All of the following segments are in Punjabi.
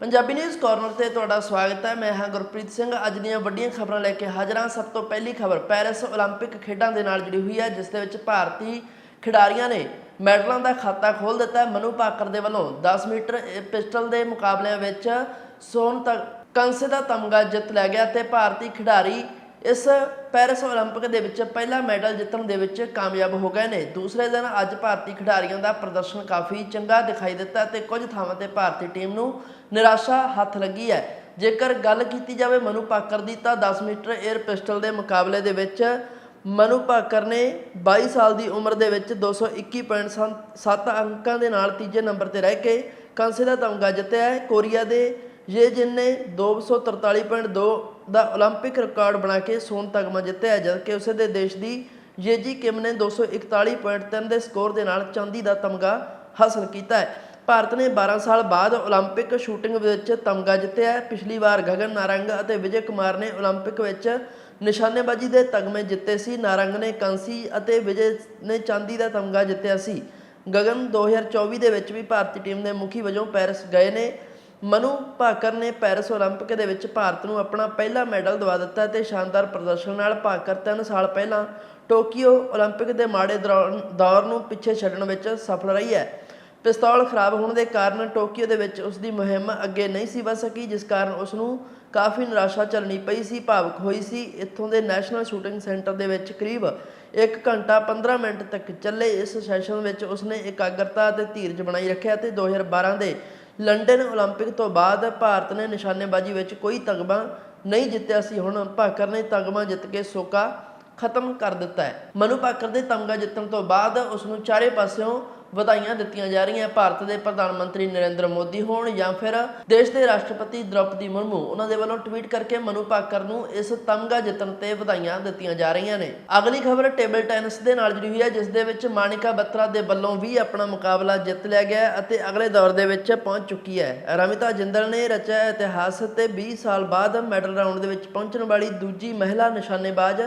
ਪੰਜਾਬੀ ਨਿਊਜ਼ ਕਾਰਨਰ ਤੇ ਤੁਹਾਡਾ ਸਵਾਗਤ ਹੈ ਮੈਂ ਹਾਂ ਗੁਰਪ੍ਰੀਤ ਸਿੰਘ ਅੱਜ ਦੀਆਂ ਵੱਡੀਆਂ ਖਬਰਾਂ ਲੈ ਕੇ ਹਾਜ਼ਰ ਹਾਂ ਸਭ ਤੋਂ ਪਹਿਲੀ ਖਬਰ ਪੈਰਿਸ 올림픽 ਖੇਡਾਂ ਦੇ ਨਾਲ ਜੁੜੀ ਹੋਈ ਹੈ ਜਿਸ ਦੇ ਵਿੱਚ ਭਾਰਤੀ ਖਿਡਾਰੀਆਂ ਨੇ ਮੈਡਲਾਂ ਦਾ ਖਾਤਾ ਖੋਲ ਦਿੱਤਾ ਹੈ ਮਨੂ ਭਾਕਰ ਦੇ ਵੱਲੋਂ 10 ਮੀਟਰ ਇਹ ਪਿਸਟਲ ਦੇ ਮੁਕਾਬਲਿਆਂ ਵਿੱਚ ਸੋਨ ਤੱਕ ਕਾਂਸੇ ਦਾ ਤਮਗਾ ਜਿੱਤ ਲਿਆ ਗਿਆ ਤੇ ਭਾਰਤੀ ਖਿਡਾਰੀ ਇਸ ਪੈਰਿਸ 올림픽 ਦੇ ਵਿੱਚ ਪਹਿਲਾ ਮੈਡਲ ਜਿੱਤਣ ਦੇ ਵਿੱਚ ਕਾਮਯਾਬ ਹੋ ਗਏ ਨੇ। ਦੂਸਰੇ ਦਿਨ ਅੱਜ ਭਾਰਤੀ ਖਿਡਾਰੀਆਂ ਦਾ ਪ੍ਰਦਰਸ਼ਨ ਕਾਫੀ ਚੰਗਾ ਦਿਖਾਈ ਦਿੱਤਾ ਤੇ ਕੁਝ ਥਾਵਾਂ ਤੇ ਭਾਰਤੀ ਟੀਮ ਨੂੰ ਨਿਰਾਸ਼ਾ ਹੱਥ ਲੱਗੀ ਹੈ। ਜੇਕਰ ਗੱਲ ਕੀਤੀ ਜਾਵੇ ਮਨੂ ਪਾਕਰ ਦੀ ਤਾਂ 10 ਮੀਟਰ 에ਅਰ ਪਿਸਟਲ ਦੇ ਮੁਕਾਬਲੇ ਦੇ ਵਿੱਚ ਮਨੂ ਪਾਕਰ ਨੇ 22 ਸਾਲ ਦੀ ਉਮਰ ਦੇ ਵਿੱਚ 221.7 ਅੰਕਾਂ ਦੇ ਨਾਲ ਤੀਜੇ ਨੰਬਰ ਤੇ ਰਹਿ ਕੇ ਕਾਂਸੇ ਦਾ ਤਮਗਾ ਜਿੱਤਿਆ ਹੈ। ਕੋਰੀਆ ਦੇ ਯੇ ਜਿਨ ਨੇ 243.2 ਦਾ 올림픽 ਰਿਕਾਰਡ ਬਣਾ ਕੇ ਸੋਨ ਤਗਮਾ ਜਿੱਤਿਆ ਹੈ, ਜਦਕਿ ਉਸੇ ਦੇ ਦੇਸ਼ ਦੀ ਯੇਜੀ ਕਿਮ ਨੇ 241.3 ਦੇ ਸਕੋਰ ਦੇ ਨਾਲ ਚਾਂਦੀ ਦਾ ਤਮਗਾ ਹਾਸਲ ਕੀਤਾ ਹੈ ਭਾਰਤ ਨੇ 12 ਸਾਲ ਬਾਅਦ 올림픽 ਸ਼ੂਟਿੰਗ ਵਿੱਚ ਤਮਗਾ ਜਿੱਤਿਆ ਹੈ ਪਿਛਲੀ ਵਾਰ ਗਗਨ ਨਾਰੰਗ ਅਤੇ ਵਿਜੇ ਕੁਮਾਰ ਨੇ 올림픽 ਵਿੱਚ ਨਿਸ਼ਾਨੇਬਾਜ਼ੀ ਦੇ ਤਗਮੇ ਜਿੱਤੇ ਸੀ ਨਾਰੰਗ ਨੇ ਕਾਂਸੀ ਅਤੇ ਵਿਜੇ ਨੇ ਚਾਂਦੀ ਦਾ ਤਮਗਾ ਜਿੱਤਿਆ ਸੀ ਗਗਨ 2024 ਦੇ ਵਿੱਚ ਵੀ ਭਾਰਤੀ ਟੀਮ ਦੇ ਮੁਖੀ ਵਜੋਂ ਪੈਰਿਸ ਗਏ ਨੇ ਮਨੂ ਭਾਕਰ ਨੇ ਪੈਰਿਸ 올림픽 ਦੇ ਵਿੱਚ ਭਾਰਤ ਨੂੰ ਆਪਣਾ ਪਹਿਲਾ ਮੈਡਲ ਦਿਵਾ ਦਿੱਤਾ ਤੇ ਸ਼ਾਨਦਾਰ ਪ੍ਰਦਰਸ਼ਨ ਨਾਲ ਭਾਕਰ 3 ਸਾਲ ਪਹਿਲਾਂ ਟੋਕੀਓ 올림픽 ਦੇ ਮਾੜੇ ਦੌਰਾਨ- ਦੌਰ ਨੂੰ ਪਿੱਛੇ ਛੱਡਣ ਵਿੱਚ ਸਫਲ ਰਹੀ ਹੈ ਪਿਸਤੌਲ ਖਰਾਬ ਹੋਣ ਦੇ ਕਾਰਨ ਟੋਕੀਓ ਦੇ ਵਿੱਚ ਉਸ ਦੀ ਮੁਹਿੰਮ ਅੱਗੇ ਨਹੀਂ ਸੀ ਵਧ ਸਕੀ ਜਿਸ ਕਾਰਨ ਉਸ ਨੂੰ ਕਾਫੀ ਨਿਰਾਸ਼ਾ ਝੱਲਣੀ ਪਈ ਸੀ ਭਾਵੁਕ ਹੋਈ ਸੀ ਇੱਥੋਂ ਦੇ ਨੈਸ਼ਨਲ ਸ਼ੂਟਿੰਗ ਸੈਂਟਰ ਦੇ ਵਿੱਚ ਕਰੀਬ 1 ਘੰਟਾ 15 ਮਿੰਟ ਤੱਕ ਚੱਲੇ ਇਸ ਸੈਸ਼ਨ ਵਿੱਚ ਉਸਨੇ ਇਕਾਗਰਤਾ ਅਤੇ ਧੀਰਜ ਬਣਾਈ ਰੱਖਿਆ ਤੇ 2012 ਦੇ ਲੰਡਨ 올림픽 ਤੋਂ ਬਾਅਦ ਭਾਰਤ ਨੇ ਨਿਸ਼ਾਨੇਬਾਜ਼ੀ ਵਿੱਚ ਕੋਈ ਤਗਮਾ ਨਹੀਂ ਜਿੱਤਿਆ ਸੀ ਹੁਣ ਭਾਕਰ ਨੇ ਤਗਮਾ ਜਿੱਤ ਕੇ ਸੋਕਾ ਖਤਮ ਕਰ ਦਿੱਤਾ ਹੈ ਮਨੂ ਭਾਕਰ ਦੇ ਤਮਗਾ ਜਿੱਤਣ ਤੋਂ ਬਾਅਦ ਉਸ ਨੂੰ ਚਾਰੇ ਪਾਸਿਓਂ ਵਧਾਈਆਂ ਦਿੱਤੀਆਂ ਜਾ ਰਹੀਆਂ। ਭਾਰਤ ਦੇ ਪ੍ਰਧਾਨ ਮੰਤਰੀ ਨਰਿੰਦਰ ਮੋਦੀ ਹੋਣ ਜਾਂ ਫਿਰ ਦੇਸ਼ ਦੇ ਰਾਸ਼ਟਰਪਤੀ ਦ੍ਰੌਪਦੀ ਮੁਰਮੂ, ਉਹਨਾਂ ਦੇ ਵੱਲੋਂ ਟਵੀਟ ਕਰਕੇ ਮਨੂ ਭਾਕਰ ਨੂੰ ਇਸ ਤਮਗਾ ਜਿੱਤਣ ਤੇ ਵਧਾਈਆਂ ਦਿੱਤੀਆਂ ਜਾ ਰਹੀਆਂ ਨੇ। ਅਗਲੀ ਖਬਰ ਟੇਬਲ ਟੈਨਿਸ ਦੇ ਨਾਲ ਜੁੜੀ ਹੋਈ ਹੈ, ਜਿਸ ਦੇ ਵਿੱਚ ਮਾਨਿਕਾ ਬੱਤਰਾ ਦੇ ਵੱਲੋਂ ਵੀ ਆਪਣਾ ਮੁਕਾਬਲਾ ਜਿੱਤ ਲਿਆ ਗਿਆ ਅਤੇ ਅਗਲੇ ਦੌਰ ਦੇ ਵਿੱਚ ਪਹੁੰਚ ਚੁੱਕੀ ਹੈ। ਰਮਿਤਾ ਜਿੰਦਲ ਨੇ ਰਚਿਆ ਇਤਿਹਾਸ ਤੇ 20 ਸਾਲ ਬਾਅਦ ਮੈਡਲ ਰਾਊਂਡ ਦੇ ਵਿੱਚ ਪਹੁੰਚਣ ਵਾਲੀ ਦੂਜੀ ਮਹਿਲਾ ਨਿਸ਼ਾਨੇਬਾਜ਼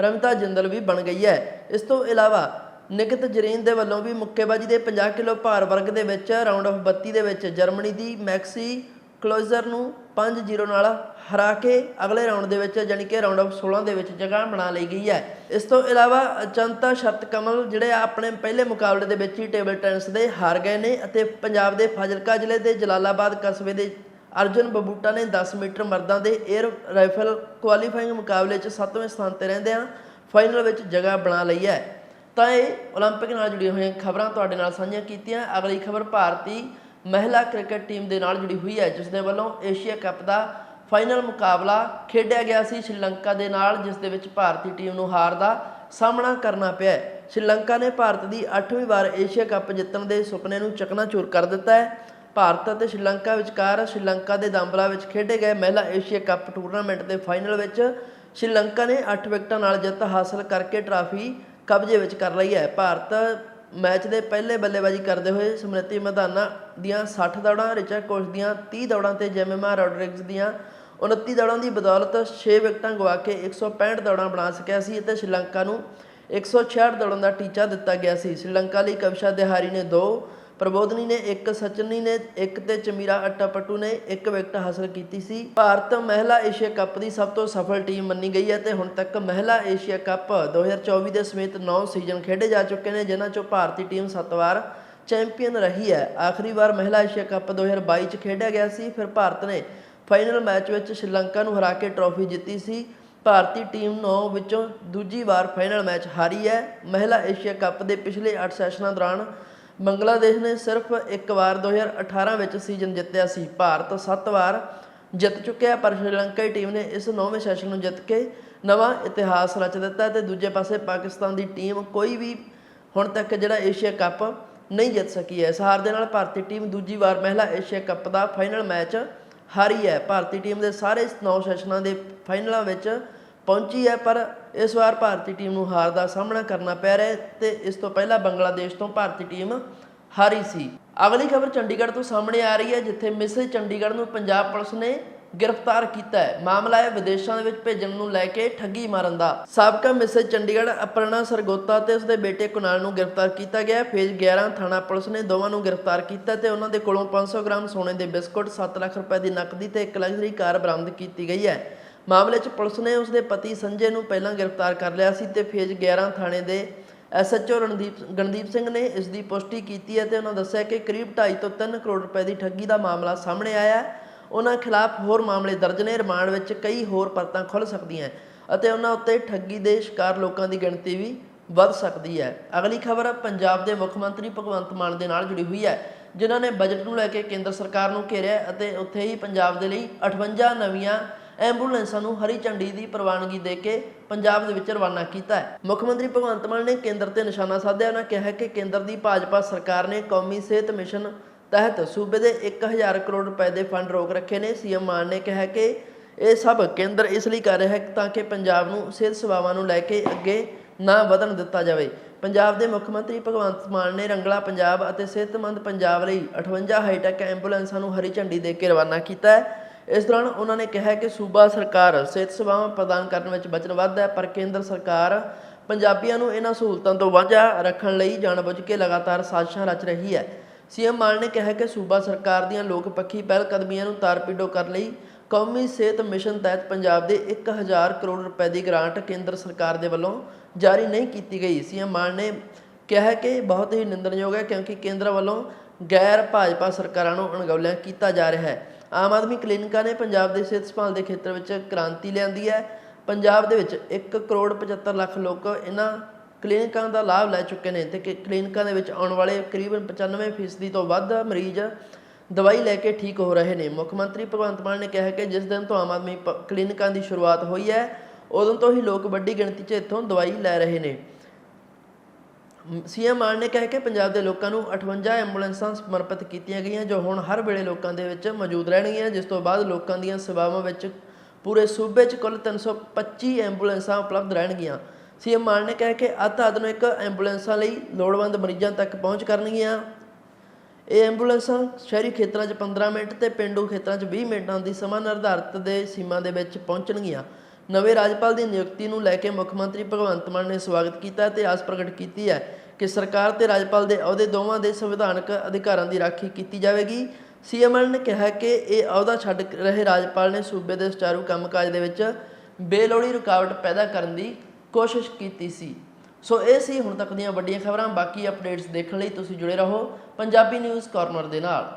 ਰਮਿਤਾ ਜਿੰਦਲ ਵੀ ਬਣ ਗਈ ਹੈ। ਇਸ ਤੋਂ ਇਲਾਵਾ ਨਿਕਿਤ ਜਰੀਨ ਦੇ ਵੱਲੋਂ ਵੀ ਮੁੱਕੇਬਾਜ਼ੀ ਦੇ 50 ਕਿਲੋ ਭਾਰ ਵਰਗ ਦੇ ਵਿੱਚ ਰਾਉਂਡ ਆਫ 32 ਦੇ ਵਿੱਚ ਜਰਮਨੀ ਦੀ ਮੈਕਸੀ ਕਲੋਜ਼ਰ ਨੂੰ 5-0 ਨਾਲ ਹਰਾ ਕੇ ਅਗਲੇ ਰਾਉਂਡ ਦੇ ਵਿੱਚ ਯਾਨੀ ਕਿ ਰਾਉਂਡ ਆਫ 16 ਦੇ ਵਿੱਚ ਜਗ੍ਹਾ ਬਣਾ ਲਈ ਗਈ ਹੈ। ਇਸ ਤੋਂ ਇਲਾਵਾ ਅਚੰਤਾ ਸ਼ਰਤ ਕਮਲ ਜਿਹੜੇ ਆਪਣੇ ਪਹਿਲੇ ਮੁਕਾਬਲੇ ਦੇ ਵਿੱਚ ਹੀ ਟੇਬਲ ਟੈਨਿਸ ਦੇ ਹਾਰ ਗਏ ਨੇ ਅਤੇ ਪੰਜਾਬ ਦੇ ਫਾਜ਼ਿਲਕਾ ਜ਼ਿਲ੍ਹੇ ਦੇ ਜਲਾਲਾਬਾਦ ਕਸਬੇ ਦੇ ਅਰਜੁਨ ਬਬੂਟਾ ਨੇ 10 ਮੀਟਰ ਮਰਦਾਂ ਦੇ 에ਅਰ ਰਾਈਫਲ ਕੁਆਲੀਫਾਈਂਗ ਮੁਕਾਬਲੇ 'ਚ 7ਵੇਂ ਸਥਾਨ ਤੇ ਰਹਿੰਦਿਆਂ ਫਾਈਨਲ ਵਿੱਚ ਜਗ੍ਹਾ ਬਣਾ ਲਈ ਹੈ। ਤਾਂ ਇਹ 올림픽 ਨਾਲ ਜੁੜੀਆਂ ਹੋਈਆਂ ਖਬਰਾਂ ਤੁਹਾਡੇ ਨਾਲ ਸਾਂਝੀਆਂ ਕੀਤੀਆਂ ਅਗਲੀ ਖਬਰ ਭਾਰਤੀ ਮਹਿਲਾ ਕ੍ਰਿਕਟ ਟੀਮ ਦੇ ਨਾਲ ਜੁੜੀ ਹੋਈ ਹੈ ਜਿਸ ਦੇ ਵੱਲੋਂ ਏਸ਼ੀਆ ਕੱਪ ਦਾ ਫਾਈਨਲ ਮੁਕਾਬਲਾ ਖੇਡਿਆ ਗਿਆ ਸੀ ਸ਼੍ਰੀਲੰਕਾ ਦੇ ਨਾਲ ਜਿਸ ਦੇ ਵਿੱਚ ਭਾਰਤੀ ਟੀਮ ਨੂੰ ਹਾਰ ਦਾ ਸਾਹਮਣਾ ਕਰਨਾ ਪਿਆ ਹੈ। ਸ਼੍ਰੀਲੰਕਾ ਨੇ ਭਾਰਤ ਦੀ 8ਵੀਂ ਵਾਰ ਏਸ਼ੀਆ ਕੱਪ ਜਿੱਤਣ ਦੇ ਸੁਪਨੇ ਨੂੰ ਚਕਨਾਚੂਰ ਕਰ ਦਿੱਤਾ ਹੈ ਭਾਰਤ ਅਤੇ ਸ਼੍ਰੀਲੰਕਾ ਵਿਚਕਾਰ ਸ਼੍ਰੀਲੰਕਾ ਦੇ ਦੰਬਲਾ ਵਿੱਚ ਖੇਡੇ ਗਏ ਮਹਿਲਾ ਏਸ਼ੀਆ ਕੱਪ ਟੂਰਨਾਮੈਂਟ ਦੇ ਫਾਈਨਲ ਵਿੱਚ ਸ਼੍ਰੀਲੰਕਾ ਨੇ 8 ਵਿਕਟਾਂ ਨਾਲ ਜਿੱਤ ਹਾਸਲ ਕਰਕੇ ਟਰਾਫੀ ਕਬਜ਼ੇ ਵਿੱਚ ਕਰ ਲਈ ਹੈ। ਭਾਰਤ ਮੈਚ ਦੇ ਪਹਿਲੇ ਬੱਲੇਬਾਜ਼ੀ ਕਰਦੇ ਹੋਏ ਸਮ੍ਰਿਤੀ ਮਧਾਨਾ ਦੀਆਂ 60 ਦੌੜਾਂ ਰਿਚਾ ਕੋਸ਼ ਦੀਆਂ 30 ਦੌੜਾਂ ਤੇ ਜੈਮਿਮਾ ਰੋਡਰਿਗਸ ਦੀਆਂ 29 ਦੌੜਾਂ ਦੀ ਬਦੌਲਤ 6 ਵਿਕਟਾਂ ਗਵਾ ਕੇ 165 ਦੌੜਾਂ ਬਣਾ ਸਕਿਆ ਸੀ ਅਤੇ ਸ਼੍ਰੀਲੰਕਾ ਨੂੰ 166 ਦੌੜਾਂ ਦਾ ਟੀਚਾ ਦਿੱਤਾ ਗਿਆ ਸੀ। ਸ਼੍ਰੀਲੰਕਾ ਲਈ ਕਵਿਸ਼ਾ ਦਿਹਾਰੀ ਨੇ 2 ਪ੍ਰਬੋਧਨੀ ਨੇ ਇੱਕ ਸਚਨੀ ਨੇ, ਇੱਕ ਤੇ ਚਮੀਰਾ ਅੱਟਾਪਟੂ ਨੇ ਇੱਕ ਵਿਕਟ ਹਾਸਲ ਕੀਤੀ ਸੀ। ਭਾਰਤ ਮਹਿਲਾ ਏਸ਼ੀਆ ਕੱਪ ਦੀ ਸਭ ਤੋਂ ਸਫਲ ਟੀਮ ਮੰਨੀ ਗਈ ਹੈ ਤੇ ਹੁਣ ਤੱਕ ਮਹਿਲਾ ਏਸ਼ੀਆ ਕੱਪ 2024 ਦੇ ਸਮੇਤ 9 ਸੀਜ਼ਨ ਖੇਡੇ ਜਾ ਚੁੱਕੇ ਨੇ, ਜਿਨ੍ਹਾਂ ਚੋਂ ਭਾਰਤੀ ਟੀਮ 7 ਵਾਰ ਚੈਂਪੀਅਨ ਰਹੀ ਹੈ। ਆਖਰੀ ਵਾਰ ਮਹਿਲਾ ਏਸ਼ੀਆ ਕੱਪ 2022 ਚ ਖੇਡਿਆ ਗਿਆ ਸੀ। ਫਿਰ ਭਾਰਤ ਨੇ ਫਾਈਨਲ ਮੈਚ ਵਿੱਚ ਸ਼੍ਰੀਲੰਕਾ ਨੂੰ ਹਰਾ ਕੇ ਟਰਾਫੀ ਜਿੱਤੀ ਸੀ। ਭਾਰਤੀ ਟੀਮ 9 ਵਿੱਚੋਂ ਦੂਜੀ ਵਾਰ ਫਾਈਨਲ ਮੈਚ ਹਾਰੀ ਹੈ। ਮਹਿਲਾ ਏਸ਼ੀਆ ਕੱਪ ਦੇ ਪਿਛਲੇ 8 ਸੈਸ਼ਨਾਂ ਦੌਰਾਨ ਬੰਗਲਾਦੇਸ਼ ਨੇ ਸਿਰਫ ਇੱਕ ਵਾਰ 2018 ਵਿੱਚ ਸੀਜ਼ਨ ਜਿੱਤਿਆ ਸੀ। ਭਾਰਤ 7 ਵਾਰ ਜਿੱਤ ਚੁੱਕਿਆ, ਪਰ ਸ਼੍ਰੀਲੰਕਾਈ ਟੀਮ ਨੇ ਇਸ ਨੌਵੇਂ ਸੈਸ਼ਨ ਨੂੰ ਜਿੱਤ ਕੇ ਨਵਾਂ ਇਤਿਹਾਸ ਰਚ ਦਿੱਤਾ ਤੇ ਦੂਜੇ ਪਾਸੇ ਪਾਕਿਸਤਾਨ ਦੀ ਟੀਮ ਕੋਈ ਵੀ ਹੁਣ ਤੱਕ ਜਿਹੜਾ ਏਸ਼ੀਆ ਕੱਪ ਨਹੀਂ ਜਿੱਤ ਸਕੀ ਹੈ। ਇਸ ਹਾਰ ਦੇ ਨਾਲ ਭਾਰਤੀ ਟੀਮ ਦੂਜੀ ਵਾਰ ਮਹਿਲਾ ਏਸ਼ੀਆ ਕੱਪ ਦਾ ਫਾਈਨਲ ਮੈਚ ਹਾਰੀ ਹੈ। ਭਾਰਤੀ ਟੀਮ ਦੇ ਸਾਰੇ 9 ਸੈਸ਼ਨਾਂ ਦੇ ਫਾਈਨਲਾਂ ਵਿੱਚ ਪਹੁੰਚੀ ਹੈ, ਪਰ ਇਸ ਵਾਰ ਭਾਰਤੀ ਟੀਮ ਨੂੰ ਹਾਰ ਦਾ ਸਾਹਮਣਾ ਕਰਨਾ ਪੈ ਰਿਹਾ ਹੈ ਤੇ ਇਸ ਤੋਂ ਪਹਿਲਾਂ ਬੰਗਲਾਦੇਸ਼ ਤੋਂ ਭਾਰਤੀ ਟੀਮ ਹਾਰੀ ਸੀ। ਅਗਲੀ ਖਬਰ ਚੰਡੀਗੜ੍ਹ ਤੋਂ ਸਾਹਮਣੇ ਆ ਰਹੀ ਹੈ, ਜਿੱਥੇ ਮਿਸੇ ਚੰਡੀਗੜ੍ਹ ਨੂੰ ਪੰਜਾਬ ਪੁਲਿਸ ਨੇ ਗ੍ਰਿਫਤਾਰ ਕੀਤਾ ਹੈ। ਮਾਮਲਾ ਹੈ, ਵਿਦੇਸ਼ਾਂ ਦੇ ਵਿੱਚ ਭੇਜਣ ਨੂੰ ਲੈ ਕੇ ਠੱਗੀ ਮਾਰਨ ਦਾ। ਸਾਬਕਾ ਮਿਸਜ ਚੰਡੀਗੜ੍ਹ ਅਪਰਨਾ ਸਰਗੋਤਾ ਤੇ ਉਸਦੇ ਬੇਟੇ ਕੁਨਾਲ ਨੂੰ ਗ੍ਰਿਫਤਾਰ ਕੀਤਾ ਗਿਆ ਫੇਜ਼ 11 ਥਾਣਾ ਪੁਲਿਸ ਨੇ ਦੋਵਾਂ ਨੂੰ ਗ੍ਰਿਫਤਾਰ ਕੀਤਾ ਤੇ ਉਹਨਾਂ ਦੇ ਕੋਲੋਂ 500 ਗ੍ਰਾਮ ਸੋਨੇ ਦੇ ਬਿਸਕੁਟ 7 ਲੱਖ ਰੁਪਏ ਦੀ ਨਕਦੀ ਤੇ ਇੱਕ ਲਗਜ਼ਰੀ ਕਾਰ ਬਰਾਮਦ ਕੀਤੀ ਗਈ ਹੈ। ਮਾਮਲੇ 'ਚ ਪੁਲਿਸ ਨੇ ਉਸਦੇ ਪਤੀ ਸੰਜੇ ਨੂੰ ਪਹਿਲਾਂ ਗ੍ਰਿਫਤਾਰ ਕਰ ਲਿਆ ਸੀ ਤੇ ਫੇਜ਼ 11 ਥਾਣੇ ਦੇ ਐਸਐਚਓ ਰਣਦੀਪ ਗਣਦੀਪ ਸਿੰਘ ਨੇ ਇਸ ਦੀ ਪੁਸ਼ਟੀ ਕੀਤੀ ਹੈ ਤੇ ਉਹਨਾਂ ਦੱਸਿਆ ਕਿ ਕਰੀਬ 2.5 ਤੋਂ 3 ਕਰੋੜ ਰੁਪਏ ਦੀ ਠੱਗੀ ਦਾ ਮਾਮਲਾ ਸਾਹਮਣੇ ਆਇਆ ਹੈ। ਉਹਨਾਂ ਖਿਲਾਫ ਹੋਰ ਮਾਮਲੇ ਦਰਜ ਨੇ। ਰਿਮਾਂਡ ਵਿੱਚ ਕਈ ਹੋਰ ਪਰਤਾਂ ਖੁੱਲ ਸਕਦੀਆਂ ਅਤੇ ਉਹਨਾਂ ਉੱਤੇ ਠੱਗੀ ਦੇ ਸ਼ਿਕਾਰ ਲੋਕਾਂ ਦੀ ਗਿਣਤੀ ਵੀ ਵੱਧ ਸਕਦੀ ਹੈ। ਅਗਲੀ ਖਬਰ, ਪੰਜਾਬ ਦੇ ਮੁੱਖ ਮੰਤਰੀ ਭਗਵੰਤ ਮਾਨ ਦੇ ਨਾਲ ਜੁੜੀ ਹੋਈ ਹੈ, ਜਿਨ੍ਹਾਂ ਨੇ ਬਜਟ ਨੂੰ ਲੈ ਕੇ ਕੇਂਦਰ ਸਰਕਾਰ ਨੂੰ ਘੇਰਿਆ ਅਤੇ ਉੱਥੇ ਹੀ ਪੰਜਾਬ ਦੇ ਲਈ 58 ਨਵੀਆਂ ਐਂਬੂਲੈਂਸਾਂ ਨੂੰ ਹਰੀ ਝੰਡੀ ਦੀ ਪ੍ਰਵਾਨਗੀ ਦੇ ਕੇ ਪੰਜਾਬ ਦੇ ਵਿੱਚ ਰਵਾਨਾ ਕੀਤਾ ਹੈ। ਮੁੱਖ ਮੰਤਰੀ ਭਗਵੰਤ ਮਾਨ ਨੇ ਕੇਂਦਰ ਤੇ ਨਿਸ਼ਾਨਾ ਸਾਧਿਆ ਉਹਨਾਂ ਕਿਹਾ ਕਿ ਕੇਂਦਰ ਦੀ ਭਾਜਪਾ ਸਰਕਾਰ ਨੇ ਕੌਮੀ ਸਿਹਤ ਮਿਸ਼ਨ ਤਹਿਤ ਸੂਬੇ ਦੇ 1000 ਕਰੋੜ ਰੁਪਏ ਦੇ ਫੰਡ ਰੋਕ ਰੱਖੇ ਨੇ। ਸੀਐਮ ਮਾਨ ਨੇ ਕਿਹਾ ਕਿ ਇਹ ਸਭ ਕੇਂਦਰ ਇਸ ਲਈ ਕਰ ਰਿਹਾ ਹੈ ਤਾਂ ਕਿ ਪੰਜਾਬ ਨੂੰ ਸਿਹਤ ਸੇਵਾਵਾਂ ਨੂੰ ਲੈ ਕੇ ਅੱਗੇ ਨਾ ਵਧਣ ਦਿੱਤਾ ਜਾਵੇ। ਪੰਜਾਬ ਦੇ ਮੁੱਖ ਮੰਤਰੀ ਭਗਵੰਤ ਮਾਨ ਨੇ ਰੰਗਲਾ ਪੰਜਾਬ ਅਤੇ ਸਿਹਤਮੰਦ ਪੰਜਾਬ ਲਈ 58 ਹਾਈਟੈਕ ਐਂਬੂਲੈਂਸਾਂ ਨੂੰ ਹਰੀ ਝੰਡੀ ਦੇ ਕੇ ਰਵਾਨਾ ਕੀਤਾ ਹੈ। ਇਸ ਦੌਰਾਨ ਉਹਨਾਂ ਨੇ ਕਿਹਾ ਕਿ ਸੂਬਾ ਸਰਕਾਰ ਸਿਹਤ ਸੇਵਾਵਾਂ ਪ੍ਰਦਾਨ ਕਰਨ ਵਿੱਚ ਵਚਨਬੱਧ ਹੈ, ਪਰ ਕੇਂਦਰ ਸਰਕਾਰ ਪੰਜਾਬੀਆਂ ਨੂੰ ਇਹਨਾਂ ਸਹੂਲਤਾਂ ਤੋਂ ਵਾਂਝਾ ਰੱਖਣ ਲਈ ਜਾਣਬੁੱਝ ਕੇ ਲਗਾਤਾਰ ਸਾਜ਼ਿਸ਼ਾਂ ਰਚ ਰਹੀ ਹੈ। ਸੀਐਮ ਮਾਨ ਨੇ ਕਿਹਾ ਕਿ ਸੂਬਾ ਸਰਕਾਰ ਦੀਆਂ ਲੋਕ ਪੱਖੀ ਪਹਿਲ ਕਦਮੀਆਂ ਨੂੰ ਤਾਰਪੀਡੋ ਕਰਨ ਲਈ ਕੌਮੀ ਸਿਹਤ ਮਿਸ਼ਨ ਤਹਿਤ ਪੰਜਾਬ ਦੇ 1000 ਕਰੋੜ ਰੁਪਏ ਦੀ ਗ੍ਰਾਂਟ ਕੇਂਦਰ ਸਰਕਾਰ ਦੇ ਵੱਲੋਂ ਜਾਰੀ ਨਹੀਂ ਕੀਤੀ ਗਈ। ਸੀਐਮ ਮਾਨ ਨੇ ਕਿਹਾ ਕਿ ਬਹੁਤ ਹੀ ਨਿੰਦਣਯੋਗ ਹੈ ਕਿਉਂਕਿ ਕੇਂਦਰ ਵੱਲੋਂ ਗੈਰ ਭਾਜਪਾ ਸਰਕਾਰਾਂ ਨੂੰ ਅਣਗੌਲਿਆ ਕੀਤਾ ਜਾ ਰਿਹਾ ਹੈ। ਆਮ ਆਦਮੀ ਕਲੀਨਿਕਾਂ ਨੇ ਪੰਜਾਬ ਦੇ ਸਿਹਤ ਸੰਭਾਲ ਦੇ ਖੇਤਰ ਵਿੱਚ ਕ੍ਰਾਂਤੀ ਲਿਆਂਦੀ ਹੈ। ਪੰਜਾਬ ਦੇ ਵਿੱਚ 1 ਕਰੋੜ 75 ਲੱਖ ਲੋਕ ਇਹਨਾਂ ਕਲੀਨਿਕਾਂ ਦਾ ਲਾਭ ਲੈ ਚੁੱਕੇ ਨੇ ਤੇ ਕਿ ਕਲੀਨਿਕਾਂ ਦੇ ਵਿੱਚ ਆਉਣ ਵਾਲੇ ਕਰੀਬਨ 95% ਤੋਂ ਵੱਧ ਮਰੀਜ਼ ਦਵਾਈ ਲੈ ਕੇ ਠੀਕ ਹੋ ਰਹੇ ਨੇ। ਮੁੱਖ ਮੰਤਰੀ ਭਗਵੰਤ ਮਾਨ ਨੇ ਕਿਹਾ ਕਿ ਜਿਸ ਦਿਨ ਤੋਂ ਆਮ ਆਦਮੀ ਪ- ਕਲੀਨਿਕਾਂ ਦੀ ਸ਼ੁਰੂਆਤ ਹੋਈ ਹੈ, ਉਦੋਂ ਤੋਂ ਹੀ ਲੋਕ ਵੱਡੀ ਗਿਣਤੀ 'ਚ ਇੱਥੋਂ ਦਵਾਈ ਲੈ ਰਹੇ ਨੇ। ਸੀਐਮ ਮਾਨ ਨੇ ਕਿਹਾ ਕਿ ਪੰਜਾਬ ਦੇ ਲੋਕਾਂ ਨੂੰ 58 ਐਂਬੂਲੈਂਸਾਂ ਸਮਰਪਿਤ ਕੀਤੀਆਂ ਗਈਆਂ, ਜੋ ਹੁਣ ਹਰ ਵੇਲੇ ਲੋਕਾਂ ਦੇ ਵਿੱਚ ਮੌਜੂਦ ਰਹਿਣਗੀਆਂ। ਜਿਸ ਤੋਂ ਬਾਅਦ ਲੋਕਾਂ ਦੀਆਂ ਸੇਵਾਵਾਂ ਵਿੱਚ ਪੂਰੇ ਸੂਬੇ 'ਚ ਕੁੱਲ 325 ਐਂਬੂਲੈਂਸਾਂ ਉਪਲਬਧ ਰਹਿਣਗੀਆਂ। ਸੀਐਮ ਮਾਨ ਨੇ ਕਿਹਾ ਕਿ ਅੱਧ ਆਧੁਨਿਕ ਐਂਬੂਲੈਂਸਾਂ ਲਈ ਲੋੜਵੰਦ ਮਰੀਜ਼ਾਂ ਤੱਕ ਪਹੁੰਚ ਕਰਨਗੀਆਂ। ਇਹ ਐਂਬੂਲੈਂਸਾਂ ਸ਼ਹਿਰੀ ਖੇਤਰਾਂ 'ਚ 15 ਮਿੰਟ ਤੇ ਪਿੰਡੂ ਖੇਤਰਾਂ 'ਚ 20 ਮਿੰਟਾਂ ਦੀ ਸਮਾਂ ਨਿਰਧਾਰਤ ਦੇ ਸੀਮਾ ਦੇ ਵਿੱਚ ਪਹੁੰਚਣਗੀਆਂ। ਨਵੇਂ ਰਾਜਪਾਲ ਦੀ ਨਿਯੁਕਤੀ ਨੂੰ ਲੈ ਕੇ ਮੁੱਖ ਮੰਤਰੀ ਭਗਵੰਤ ਮਾਨ ਨੇ ਸਵਾਗਤ ਕੀਤਾ ਤੇ ਆਸ ਪ੍ਰਗਟ ਕੀਤੀ ਹੈ ਕਿ ਸਰਕਾਰ ਤੇ ਰਾਜਪਾਲ ਦੇ ਅਹੁਦੇ ਦੋਵਾਂ ਦੇ ਸੰਵਿਧਾਨਕ ਅਧਿਕਾਰਾਂ ਦੀ ਰਾਖੀ ਕੀਤੀ ਜਾਵੇਗੀ। ਸੀਐਮ ਨੇ ਕਿਹਾ ਕਿ ਇਹ ਅਹੁਦਾ ਛੱਡ ਰਹੇ ਰਾਜਪਾਲ ਨੇ ਸੂਬੇ ਦੇ ਸੁਚਾਰੂ ਕੰਮਕਾਜ ਦੇ ਵਿੱਚ ਬੇਲੋੜੀ ਰੁਕਾਵਟ ਪੈਦਾ ਕਰਨ ਦੀ ਕੋਸ਼ਿਸ਼ ਕੀਤੀ ਸੀ। ਸੋ ਇਹ ਸੀ ਹੁਣ ਤੱਕ ਦੀਆਂ ਵੱਡੀਆਂ ਖਬਰਾਂ। ਬਾਕੀ ਅਪਡੇਟਸ ਦੇਖਣ ਲਈ ਤੁਸੀਂ ਜੁੜੇ ਰਹੋ ਪੰਜਾਬੀ ਨਿਊਜ਼ ਕਾਰਨਰ ਦੇ ਨਾਲ।